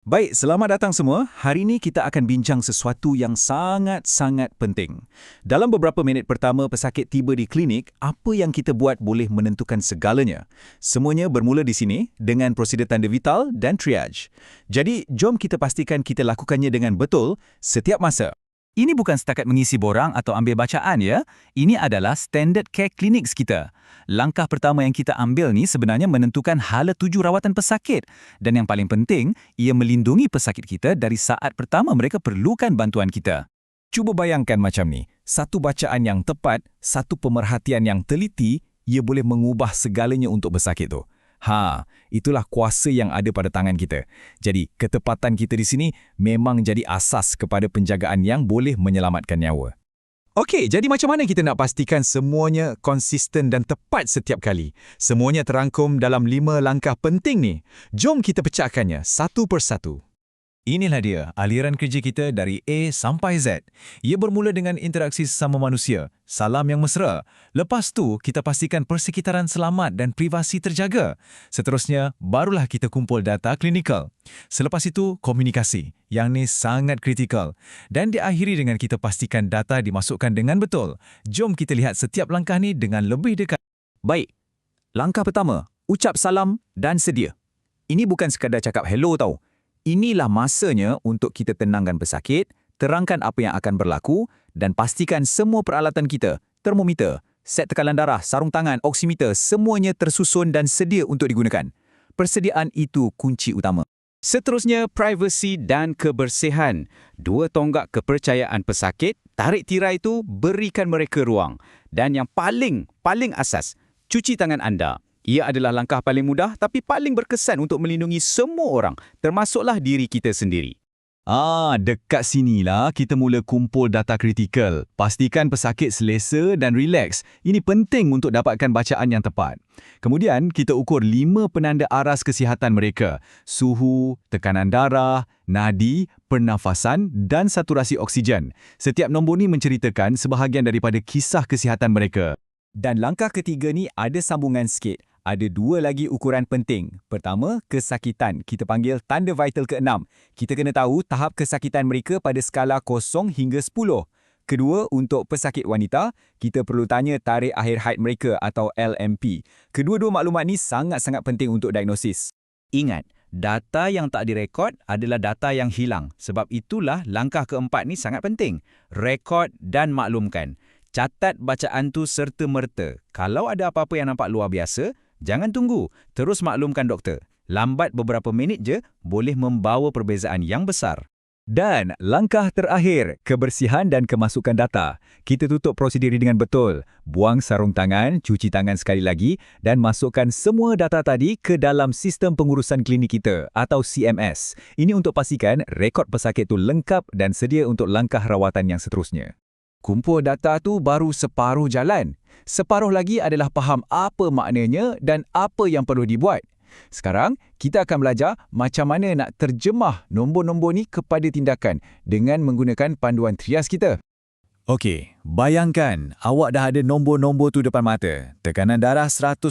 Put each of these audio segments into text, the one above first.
Baik, selamat datang semua. Hari ini kita akan bincang sesuatu yang sangat-sangat penting. Dalam beberapa minit pertama pesakit tiba di klinik, apa yang kita buat boleh menentukan segalanya. Semuanya bermula di sini dengan prosedur tanda vital dan triage. Jadi, jom kita pastikan kita lakukannya dengan betul setiap masa. Ini bukan setakat mengisi borang atau ambil bacaan ya. Ini adalah standard care clinics kita. Langkah pertama yang kita ambil ni sebenarnya menentukan hala tuju rawatan pesakit. Dan yang paling penting, ia melindungi pesakit kita dari saat pertama mereka perlukan bantuan kita. Cuba bayangkan macam ni. Satu bacaan yang tepat, satu pemerhatian yang teliti, ia boleh mengubah segalanya untuk pesakit tu. Ha, itulah kuasa yang ada pada tangan kita. Jadi, ketepatan kita di sini memang jadi asas kepada penjagaan yang boleh menyelamatkan nyawa. Okey, jadi macam mana kita nak pastikan semuanya konsisten dan tepat setiap kali? Semuanya terangkum dalam lima langkah penting ni. Jom kita pecahkannya satu persatu. Inilah dia aliran kerja kita dari A sampai Z. Ia bermula dengan interaksi sesama manusia, salam yang mesra. Lepas tu, kita pastikan persekitaran selamat dan privasi terjaga. Seterusnya, barulah kita kumpul data klinikal. Selepas itu, komunikasi, yang ni sangat kritikal. Dan diakhiri dengan kita pastikan data dimasukkan dengan betul. Jom kita lihat setiap langkah ni dengan lebih dekat. Baik, langkah pertama, ucap salam dan sedia. Ini bukan sekadar cakap hello tau. Inilah masanya untuk kita tenangkan pesakit, terangkan apa yang akan berlaku dan pastikan semua peralatan kita, termometer, set tekanan darah, sarung tangan, oximeter, semuanya tersusun dan sedia untuk digunakan. Persediaan itu kunci utama. Seterusnya, privasi dan kebersihan. Dua tonggak kepercayaan pesakit, tarik tirai itu, berikan mereka ruang. Dan yang paling, paling asas, cuci tangan anda. Ia adalah langkah paling mudah tapi paling berkesan untuk melindungi semua orang, termasuklah diri kita sendiri. Ah, dekat sinilah kita mula kumpul data kritikal. Pastikan pesakit selesa dan rileks. Ini penting untuk dapatkan bacaan yang tepat. Kemudian, kita ukur lima penanda aras kesihatan mereka. Suhu, tekanan darah, nadi, pernafasan dan saturasi oksigen. Setiap nombor ni menceritakan sebahagian daripada kisah kesihatan mereka. Dan langkah ketiga ni ada sambungan sikit ada dua lagi ukuran penting. Pertama, kesakitan. Kita panggil tanda vital ke-6. Kita kena tahu tahap kesakitan mereka pada skala 0 hingga 10. Kedua, untuk pesakit wanita, kita perlu tanya tarikh akhir haid mereka atau LMP. Kedua-dua maklumat ni sangat-sangat penting untuk diagnosis. Ingat, data yang tak direkod adalah data yang hilang. Sebab itulah langkah keempat ni sangat penting. Rekod dan maklumkan. Catat bacaan tu serta-merta. Kalau ada apa-apa yang nampak luar biasa, Jangan tunggu, terus maklumkan doktor. Lambat beberapa minit je boleh membawa perbezaan yang besar. Dan langkah terakhir, kebersihan dan kemasukan data. Kita tutup prosedur dengan betul. Buang sarung tangan, cuci tangan sekali lagi dan masukkan semua data tadi ke dalam sistem pengurusan klinik kita atau CMS. Ini untuk pastikan rekod pesakit itu lengkap dan sedia untuk langkah rawatan yang seterusnya. Kumpul data tu baru separuh jalan. Separuh lagi adalah faham apa maknanya dan apa yang perlu dibuat. Sekarang, kita akan belajar macam mana nak terjemah nombor-nombor ni kepada tindakan dengan menggunakan panduan trias kita. Okey, bayangkan awak dah ada nombor-nombor tu depan mata. Tekanan darah 180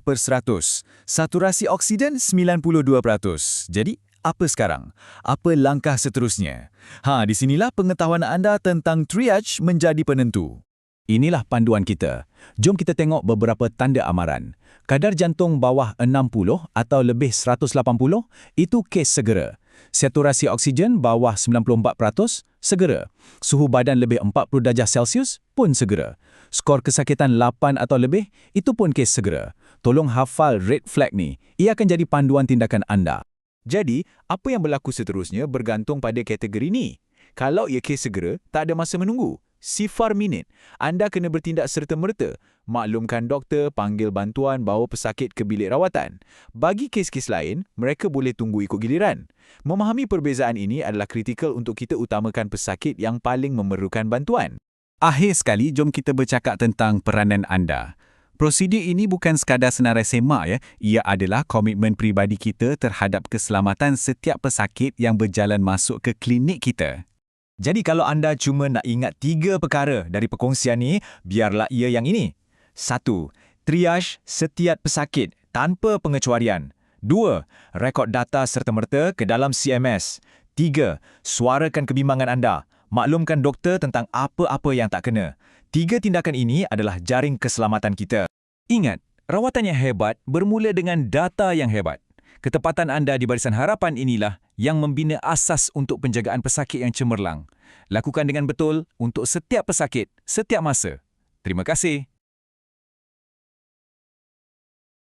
per 100. Saturasi oksigen 92%. Jadi, apa sekarang? Apa langkah seterusnya? Ha, di sinilah pengetahuan anda tentang triage menjadi penentu. Inilah panduan kita. Jom kita tengok beberapa tanda amaran. Kadar jantung bawah 60 atau lebih 180, itu kes segera. Saturasi oksigen bawah 94%, segera. Suhu badan lebih 40 darjah Celsius pun segera. Skor kesakitan 8 atau lebih, itu pun kes segera. Tolong hafal red flag ni. Ia akan jadi panduan tindakan anda. Jadi, apa yang berlaku seterusnya bergantung pada kategori ni. Kalau ia kes segera, tak ada masa menunggu. Sifar minit. Anda kena bertindak serta-merta. Maklumkan doktor, panggil bantuan, bawa pesakit ke bilik rawatan. Bagi kes-kes lain, mereka boleh tunggu ikut giliran. Memahami perbezaan ini adalah kritikal untuk kita utamakan pesakit yang paling memerlukan bantuan. Akhir sekali, jom kita bercakap tentang peranan anda. Prosedur ini bukan sekadar senarai semak ya, ia adalah komitmen pribadi kita terhadap keselamatan setiap pesakit yang berjalan masuk ke klinik kita. Jadi kalau anda cuma nak ingat tiga perkara dari perkongsian ini, biarlah ia yang ini. Satu, triage setiap pesakit tanpa pengecualian. 2. Rekod data serta-merta ke dalam CMS. 3. Suarakan kebimbangan anda. Maklumkan doktor tentang apa-apa yang tak kena. Tiga tindakan ini adalah jaring keselamatan kita. Ingat, rawatan yang hebat bermula dengan data yang hebat. Ketepatan anda di barisan harapan inilah yang membina asas untuk penjagaan pesakit yang cemerlang. Lakukan dengan betul untuk setiap pesakit, setiap masa. Terima kasih.